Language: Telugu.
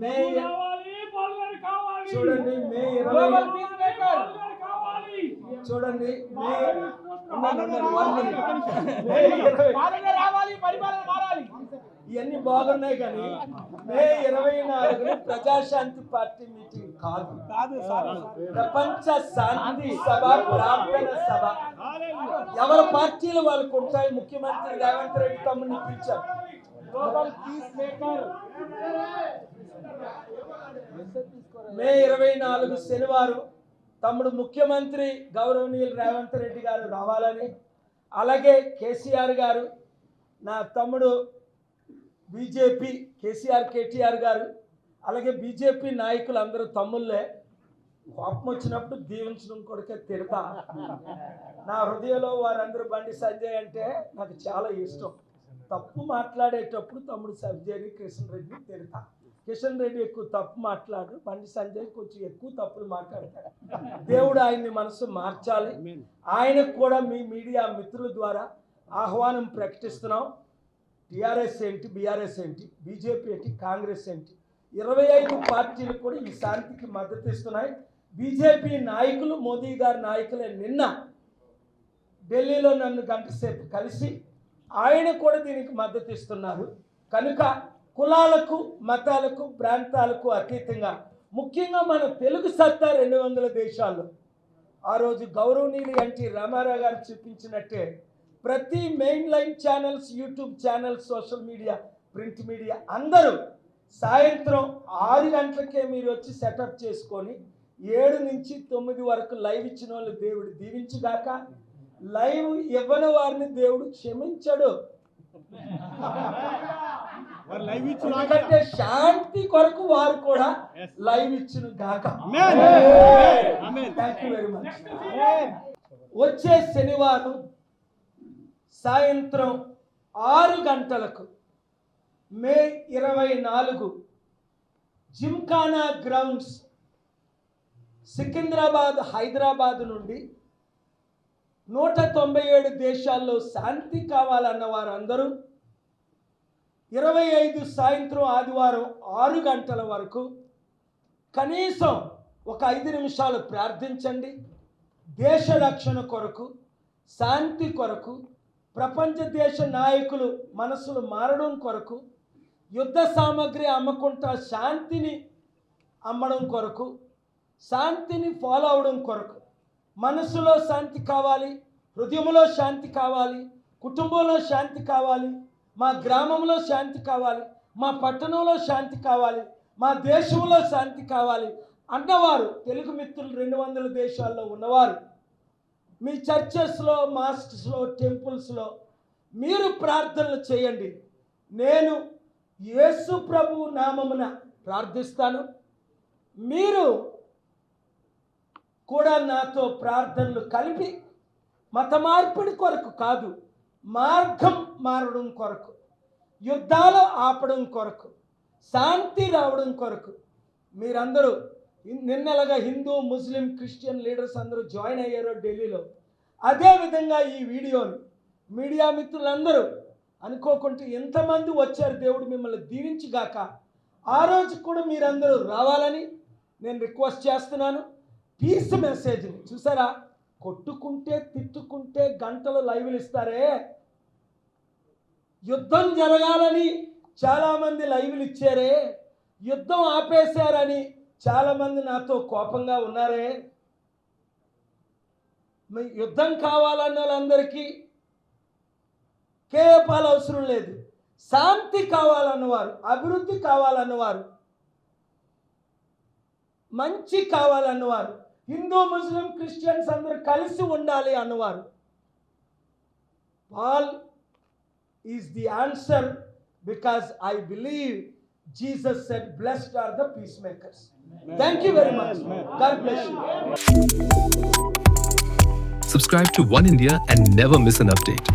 మే చూడండి మే ఇరవై చూడండి మే ఇవన్నీ. బాగున్నాయి కానీ మే ఇరవై నాలుగున ప్రజాశాంతి పార్టీ మీటింగ్ కాదు. కాదు సార్ ప్రపంచ శాంతి సభ ప్రార్థన సభ. ఎవరి పార్టీలు వాళ్ళకు ఉంటాయి? ముఖ్యమంత్రి రేవంత్ రెడ్డి తమ్ముని పిలిచారు. మే ఇరవై నాలుగు శనివారం తమ్ముడు ముఖ్యమంత్రి గౌరవనీయులు రేవంత్ రెడ్డి గారు రావాలని అలాగే కేసీఆర్ గారు నా తమ్ముడు బీజేపీ కేసీఆర్ కేటీఆర్ గారు అలాగే బీజేపీ నాయకులు అందరూ తమ్ముళ్ళే కోపం వచ్చినప్పుడు దీవించడం కొడుకే తిడతా. నా హృదయంలో వారందరూ బండి సంజయ్ అంటే నాకు చాలా ఇష్టం. తప్పు మాట్లాడేటప్పుడు తమ్ముడు సంజయ్ని కిషన్ రెడ్డిని తిడతా. కిషన్ రెడ్డి ఎక్కువ తప్పు మాట్లాడు బండి సంజయ్ కొంచెం ఎక్కువ తప్పులు మాట్లాడతాడు. దేవుడు ఆయన్ని మనసు మార్చాలి. ఆయనకు కూడా మీ మీడియా మిత్రుల ద్వారా ఆహ్వానం ప్రకటిస్తున్నాం. టిఆర్ఎస్ ఏంటి బీఆర్ఎస్ ఏంటి బీజేపీ ఏంటి కాంగ్రెస్ ఏంటి? ఇరవై ఐదు పార్టీలు కూడా ఈ శాంతికి మద్దతు ఇస్తున్నాయి. బీజేపీ నాయకులు మోదీ గారి నాయకులే నిన్న ఢిల్లీలో నన్ను గంట సేపు కలిసి ఆయన కూడా దీనికి మద్దతు ఇస్తున్నారు. కనుక కులాలకు మతాలకు ప్రాంతాలకు అతీతంగా ముఖ్యంగా మన తెలుగు సత్తా రెండు వందల దేశాల్లో ఆ రోజు గౌరవనీయులు ఎన్టీ రామారావు గారు చూపించినట్టే ప్రతి main line channels YouTube channels social media print media అందరూ సాయంత్రం ఆరు గంటలకే మీరు వచ్చి సెటప్ చేసుకొని ఏడు నుంచి తొమ్మిది వరకు లైవ్ ఇచ్చిన వాళ్ళు దేవుడు దీవించుగాక. లైవ్ ఇవ్వని వారిని దేవుడు క్షమించడు. లైవ్ ఎందుకంటే శాంతి కొరకు వారు కూడా లైవ్ ఇచ్చును గాక. వెరీ మచ్ వచ్చే శనివారం సాయంత్రం ఆరు గంటలకు మే ఇరవై నాలుగు జిమ్ఖానా గ్రౌండ్స్ సికింద్రాబాద్ హైదరాబాద్ నుండి నూట తొంభై ఏడు దేశాల్లో శాంతి కావాలన్న వారందరూ ఇరవై ఐదు సాయంత్రం ఆదివారం ఆరు గంటల వరకు కనీసం ఒక ఐదు నిమిషాలు ప్రార్థించండి. దేశ రక్షణ కొరకు శాంతి కొరకు ప్రపంచ దేశ నాయకులు మనసులు మారడం కొరకు యుద్ధ సామాగ్రి అమ్మకుంటా శాంతిని అమ్మడం కొరకు శాంతిని ఫాలో అవడం కొరకు మనసులో శాంతి కావాలి హృదయంలో శాంతి కావాలి కుటుంబంలో శాంతి కావాలి మా గ్రామంలో శాంతి కావాలి మా పట్టణంలో శాంతి కావాలి మా దేశంలో శాంతి కావాలి అన్నవారు తెలుగు మిత్రులు రెండు వందల దేశాల్లో ఉన్నవారు మీ చర్చెస్లో మాస్క్స్లో టెంపుల్స్లో మీరు ప్రార్థనలు చేయండి. నేను యేసు ప్రభు నామమున ప్రార్థిస్తాను. మీరు కూడా నాతో ప్రార్థనలు కలిపి మత మార్పిడి కొరకు కాదు మార్గం మారడం కొరకు యుద్ధాలు ఆపడం కొరకు శాంతి రావడం కొరకు మీరందరూ ఇన్- నిన్నలాగా హిందూ ముస్లిం క్రిస్టియన్ లీడర్స్ అందరూ జాయిన్ అయ్యారు ఢిల్లీలో. అదేవిధంగా ఈ వీడియోని మీడియా మిత్రులందరూ అనుకోకుంటే ఎంతమంది వచ్చారు దేవుడు మిమ్మల్ని దీవించిగాక ఆ రోజు కూడా మీరందరూ రావాలని నేను రిక్వెస్ట్ చేస్తున్నాను. పీస్ మెసేజ్ని చూసారా? కొట్టుకుంటే తిట్టుకుంటే గంటలు లైవ్లు ఇస్తారే? యుద్ధం జరగాలని చాలామంది లైవ్లు ఇచ్చారే? యుద్ధం ఆపేశారని చాలామంది నాతో కోపంగా ఉన్నారే? యుద్ధం కావాలన్న వాళ్ళందరికీ కేపాలు అవసరం లేదు. శాంతి కావాలన్నవారు అభివృద్ధి కావాలన్నవారు మంచి కావాలన్నవారు హిందూ ముస్లిం క్రిస్టియన్స్ అందరూ కలిసి ఉండాలి అన్నవారు Paul is the answer because I believe Jesus said blessed are the peace makers thank you very much God bless you Subscribe to One India and never miss an update.